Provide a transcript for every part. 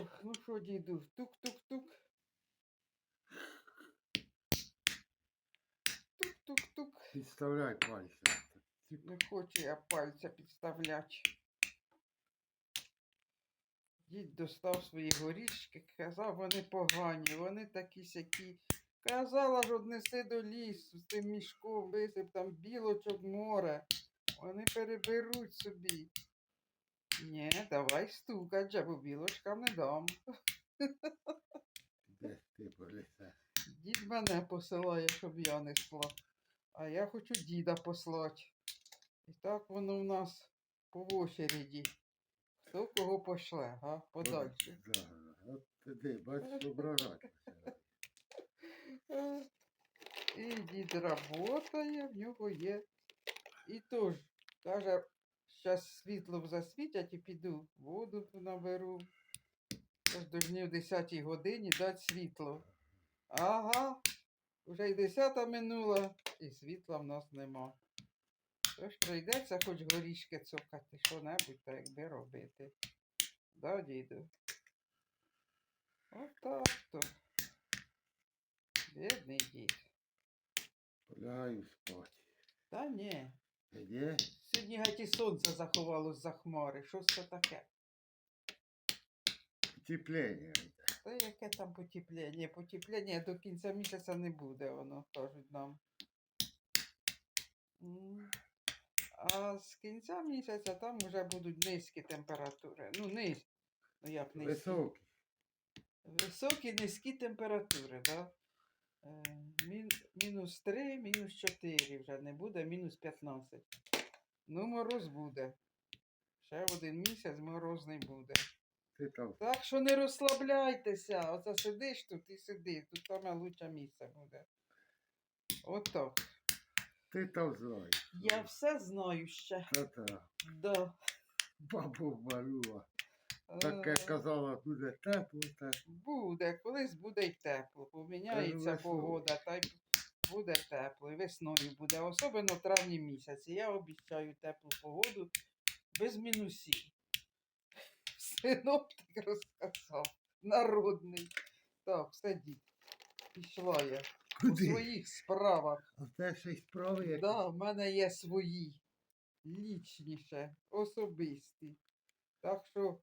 Ох, ну що, діду, тук-тук-тук. Тук-тук-тук. Підставляй пальця. Не хочу я пальця підставляти. Дід достав свої горішки, казав, вони погані, вони такі сякі. Казала ж, однеси до лісу з тим мішком, висип там білочок море. Вони переберуть собі. Ні, давай стукать, бо білочкам не дам. Де ти полісе? Дід мене посилає, щоб я несла. А я хочу діда послати. І так воно в нас по очереді. Хто кого пошле, га? Подальше. Да, от туди, бачиш, ображати. І дід работає, в нього є. І тож, каже, зараз світло засвітять і піду, воду наберу. Тож должні в 10 годині дати світло. Ага, вже й 10 минула, і світла в нас нема. Тож прийдеться хоч горішки цокати, що-небудь, та якби робити. Да, діду? Отак то. Бідний дід. Полягаю спати. Та ні. Де? Сьогодні геть і сонце заховалось за хмари. Що це таке? Теплення. Та яке там потепління? Потепління до кінця місяця не буде, воно кажуть нам. А з кінця місяця там вже будуть низькі температури. Ну, низ. Ну як низькі? Високий. Високі низькі температури, да? Е, мін, мінус 3, мінус 4 вже не буде, мінус 15. Ну, мороз буде. Ще один місяць морозний буде. Ти там Так що не розслабляйтеся. Оце сидиш тут і сиди. Тут саме лучше місце буде. Ото. Ти там знаєш. Я все знаю ще. Та-та. Да. Бабу малюва. Таке Е, казала, буде тепло, тепло. Буде, колись буде й тепло. Поміняється погода, та й буде тепло. І весною буде, особливо в травні місяці. Я обіцяю теплу погоду без мінусів. Синоптик розказав. Народний. Так, дід. Пішла я. У своїх справах. А тебе ще й справи якісь? Да, в мене є свої. Лічніше, особисті. Так що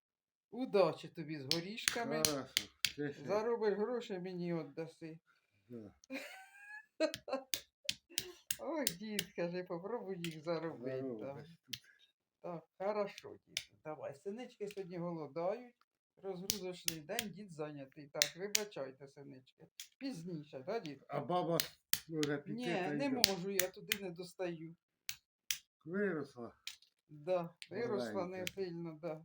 удачі тобі з горішками. Хорошо. Заробиш гроші, мені віддаси. Да. Ой, дід, каже, попробуй їх заробити. Так, Заробиш так, хорошо, дід. Давай. Синички сьогодні голодають. Розгрузочний день, дід зайнятий. Так, вибачайте, синички. Пізніше, так, дід? А баба може піти. Ні, та й не до- можу, я туди не достаю. Виросла. Да, виросла не Маленька. сильно, да.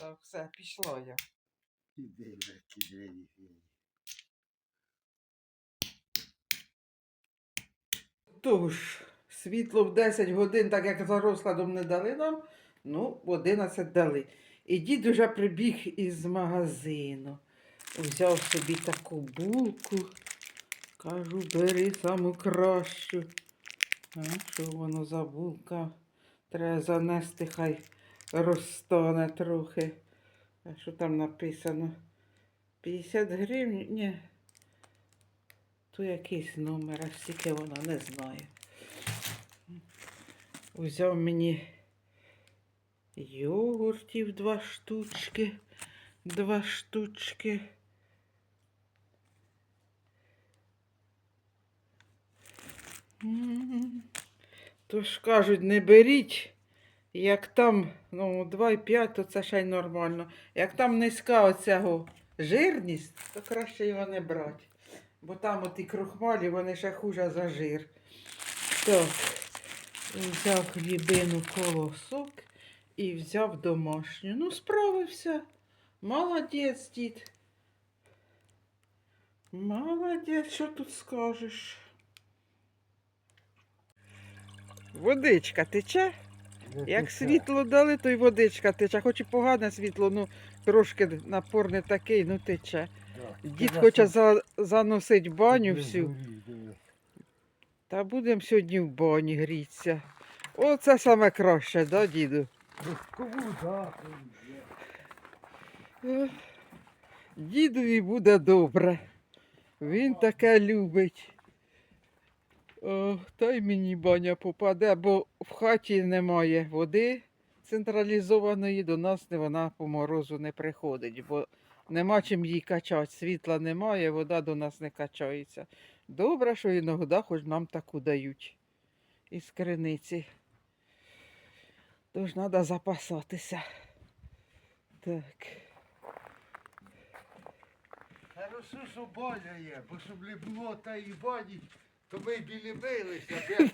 Так, все, пішла я. Іди вже, кідрені. Тож, світло в 10 годин, так як за розкладом не дали нам, ну, в 11 дали. І дід уже прибіг із магазину. Взяв собі таку булку. Кажу, бери саму кращу. А, що воно за булка? Треба занести, хай розтане трохи. А що там написано? 50 гривень? Ні. То якийсь номер, а стільки вона не знає. Взяв мені йогуртів два штучки. Два штучки. Тож кажуть, не беріть, як там, ну, 2,5, то це ще й нормально. Як там низька оцього жирність, то краще його не брати. Бо там оті крохмалі, вони ще хуже за жир. Так, взяв хлібину колосок і взяв домашню. Ну, справився. Молодець, дід. Молодець, що тут скажеш? Водичка тече. Як світло дали, то й водичка тече. Хоч і погане світло, ну трошки напор не такий, ну тече. Дід хоче за, заносить баню всю. Та будемо сьогодні в бані грітися. Оце саме краще, да, діду? Дідові буде добре. Він таке любить. О, та й мені баня попаде, бо в хаті немає води централізованої, до нас вона по морозу не приходить, бо нема чим їй качати. Світла немає, вода до нас не качається. Добре, що іноді хоч нам таку дають із криниці. Тож треба запасатися. Так. Хорошо, що баня є, бо щоб не та і бані, то ми б і не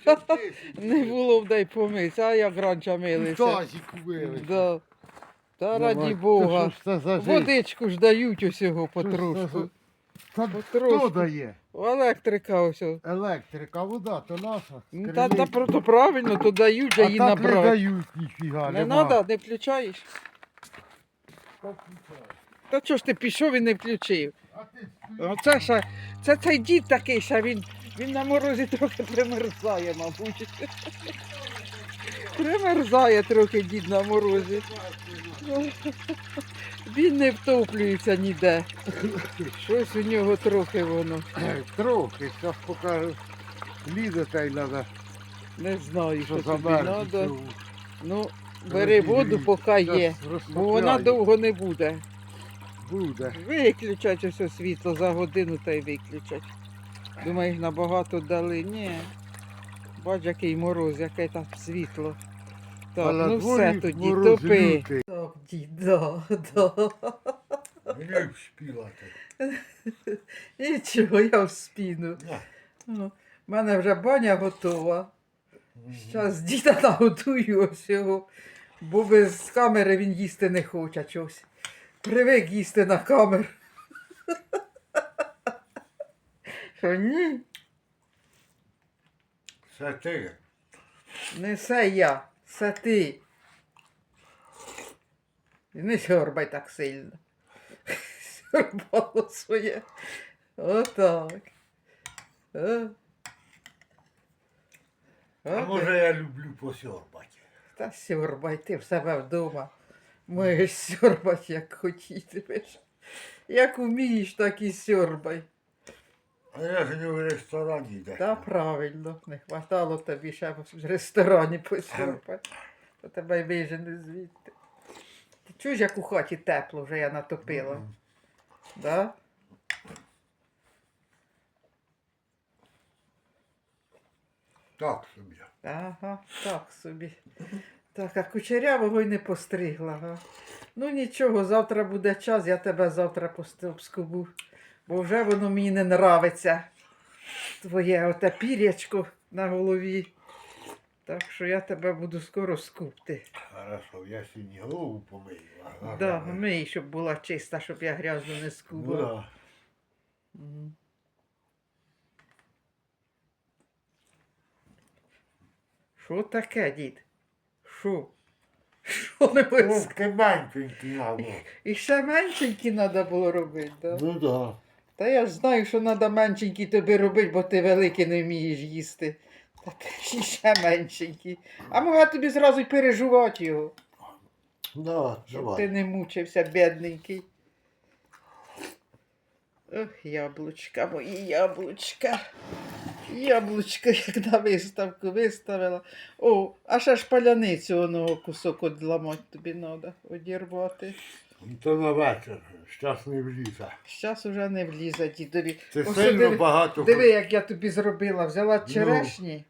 як Не було б дай помитися, а як раніше милися. тазіку билися. Да. Та Давай, раді Бога. що ж це за життя? Водичку ж дають усього Що ж це потрошку. за- Та Потрошку. хто дає? Електрика ось. о. Електрика, вода, то наша. Ну, Та, та про- то правильно, то дають, а а її так не набрати. дають ніфіга, Не нема. треба, не включаєш. Та чого ж ти пішов і не включив? А ти Оце ще, це цей дід такий, ще він, він на морозі трохи примерзає, мабуть. Примерзає трохи дід на морозі. Він не втоплюється ніде. Щось у нього трохи воно. Трохи, зараз покажу. Лізе та й треба, Не знаю, що що тобі треба. Ну, бери воду, поки є. Бо вона довго не буде. буде. Виключать усе світло за годину та й виключать. Думаєш, набагато дали? Ні. Бач, який мороз, яке там світло. Так, А ну все тоді, топи. Так, дід, да, да. Мені б співати. Нічого, я в спіну. У мене вже баня готова. Зараз діда наготую ось його, бо без камери він їсти не хоче чогось. Привик їсти на камеру. Що ні? Це ти. Не все я, все ти. І Не сьорбай так сильно. Сьорбало своє. Отак. О. А От може я люблю посьорбати. Та сьорбай, ти в себе вдома. Можеш сьорбати, як хотітимеш. Як умієш, так і сьорбай. А я ж не в ресторані йде. Та правильно, не хватало тобі ще в ресторані посьорбати. То тебе й вижене звідти. Ти чуєш, як у хаті тепло вже я натопила? Да? Так собі. Ага, так собі. Так, а кучерявого й не постригла. Га? Ну нічого, завтра буде час, я тебе завтра поскубу. Бо вже воно мені не нравиться. Твоє оте пірячко на голові. Так що я тебе буду скоро скупти. Хорошо, я сьогодні голову помию. а Да, мий, щоб була чиста, щоб я грязно не Ну, да. Мгм. Що таке, дід? Що? Що не вис... Вовки меншенькі надо. І ще меншенькі треба було робити, да? Ну да. Та я ж знаю, що треба меншенькі тобі робити, бо ти великий не вмієш їсти. Та ти ж ще меншенькі. А могла тобі зразу й пережувати його, Да, щоб ти не мучився, бідненький. Ох, яблучка, мої яблучка. Яблучка, як на виставку виставила. О, а ще ж паляницю оного кусок одламати тобі треба, одірвати. Ну, То на вечір. Щас не влізе. Щас уже не влізе дідові. Це Ось сильно диви- багато. Диви, як я тобі зробила. Взяла Ну. черешні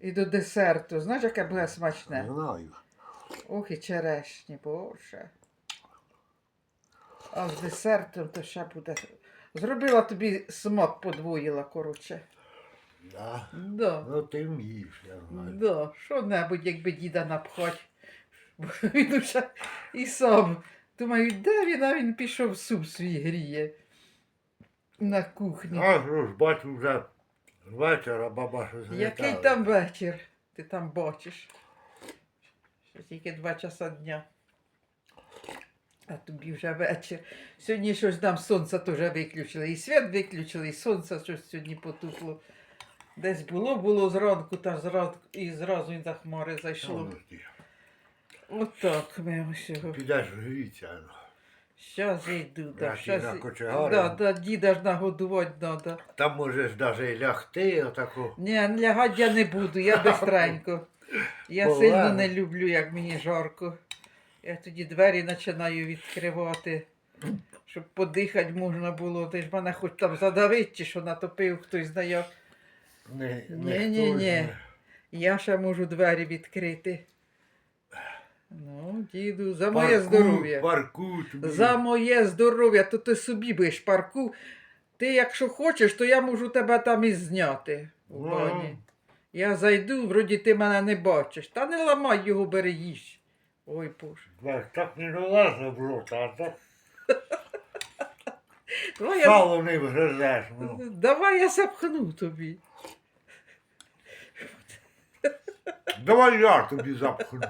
і до десерту. Знаєш, яке буде смачне? Знаю. Ох, і черешні, боже. А з десертом то ще буде. Зробила тобі смак, подвоїла, коротше. Да. Да. Ну ти вмієш, я знаю. Да, що-небудь, якби діда напхать. Він уже і сам. Думаю, де він, а він пішов суп свій гріє на кухні. А ж бачу вже вечора баба щось Який літала. там вечір? Ти там бачиш. Що тільки два часа дня. А тобі вже вечір. Сьогодні щось там сонце теж виключили. І світ виключили, і сонце щось сьогодні потухло. Десь було, було зранку, та зранку, і зразу і за хмари зайшло. ти? Отак ми ось його. Підеш гріться. ну. Щас йду, да, Я щас... на кочегарі. Да, да, діда ж нагодувати треба. Там можеш навіть лягти отаку. Ні, лягати я не буду, я бистренько. Я О, сильно ладно. не люблю, як мені жарко. Я тоді двері починаю відкривати, щоб подихати можна було. Ти ж мене хоч там задавить, чи що натопив хтось знає. Не, Ні-ні-ні. Я ще можу двері відкрити. Ну, діду, за моє здоров'я. Парку тобі. За моє здоров'я, то ти собі будеш парку. Ти, якщо хочеш, то я можу тебе там і зняти у Ну. бані. Я зайду, вроді ти мене не бачиш. Та не ламай його, бери їж. Ой боже. Так, так не налазить в рот, а так Давай я, сало не вгризеш. Ну. давай я запхну тобі. Давай я тобі запхну.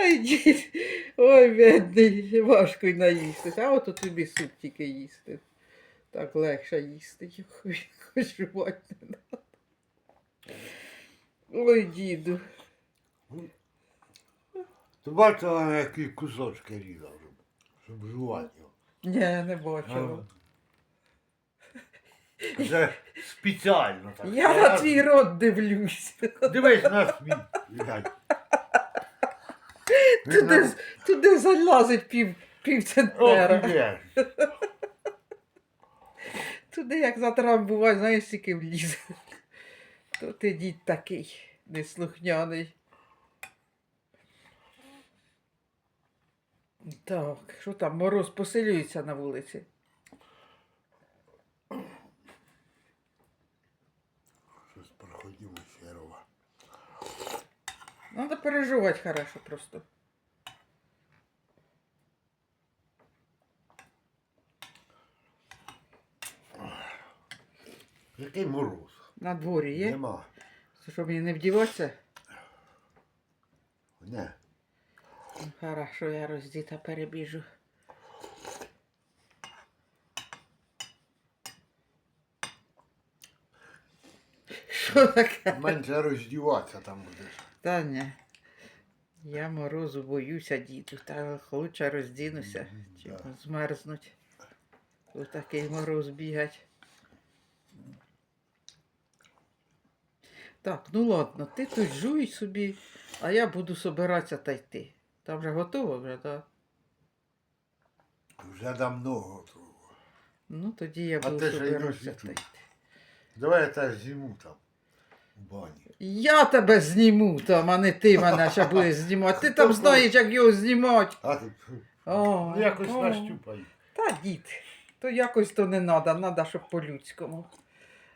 Ой, дід, ой, бідний, важко й наїстися. А от тобі суп тільки їсти. Так легше їсти, хоч- жувати не треба. Ой, діду. Ти бачила, які кусочки різав, щоб жувати його. Ні, не бачила. Це спеціально так. Я на твій рот дивлюсь. Дивись на свій. Туди, туди залазить пів, пів центнера. Туди як затрамбувати, знаєш, скільки влізе. То ти дід такий неслухняний. Так, що там, мороз посилюється на вулиці? Надо переживати хорошо просто. Який мороз? На дворі є? Нема. Це Що мені не вдіватися? Не. Хорошо, я роздіта перебіжу. Що таке? Менше роздіватися там будеш. Та ні. Я морозу боюся, діду, та лучше роздінуся, чим да. змерзнуть. У такий мороз бігать. Так, ну ладно, ти тут жуй собі, а я буду собиратися та йти. Там вже готово вже, так? Вже давно готово. Ну тоді я А буду ти собиратися та йти. Давай я тебе зніму там. У бані. Я тебе зніму там, а не ти мене ще будеш знімати. Ти там знаєш, як його знімати. А ти О, ну, якось о. нащупай. Та дід, то якось то не треба, треба, щоб по-людському.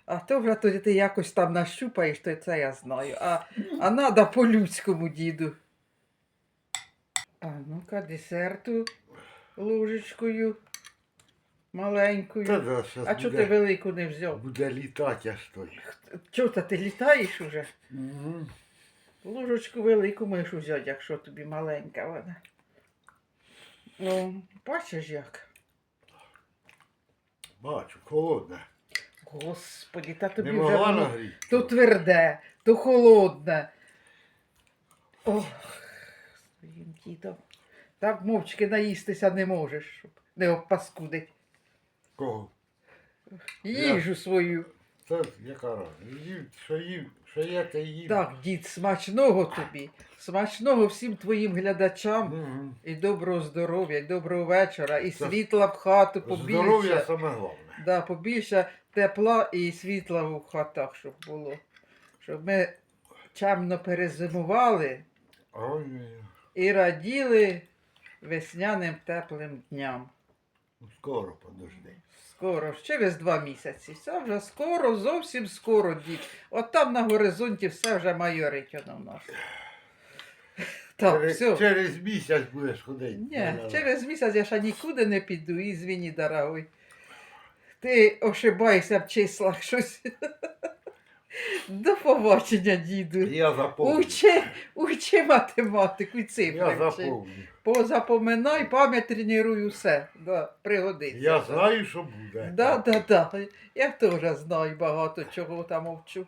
А то вже то ти якось там нащупаєш, то це я знаю. А, а треба по-людському, діду. А ну-ка, десерту ложечкою маленькою. Та да, щас А чого буде, ти велику не взяв? буде літати аж той. Чого то ти літаєш уже? Мгм. Ложечку велику можеш взяти, якщо тобі маленька вона. Ну, бачиш як? Бачу, холодне. Господі, та тобі Не вже могла воно нагріти? то тверде, то холодне. Ох, своїм дідом. Так мовчки наїстися не можеш, щоб не обпаскудить. Кого? Їжу свою. Та яка? Їв, що їв, що є, те їв. Так, дід, смачного тобі. Смачного всім твоїм глядачам. Мгм. І доброго здоров'я, і доброго вечора, і Та світла в хату побільше. Здоров'я саме головне. Да, побільше тепла і світла в хатах, щоб було. Щоб ми чемно перезимували Ой, і раділи весняним теплим дням. скоро подожди. Скоро, через два місяці. Все вже скоро, зовсім скоро, дід. От там на горизонті все вже майорить воно в нас. Так, через, все. через місяць будеш ходити. Ні, Да-да-да. через місяць я ще нікуди не піду, і звіні, дорогой. Ти ошибаєшся в числах щось. До побачення, діду. Я запомню. Учи, учи математику і цифри. Я вчи. запомню. Позапоминай, пам'ять тренуй усе. Да, пригодиться. Я знаю, що буде. Да, да, да. Я теж знаю багато чого там мовчу.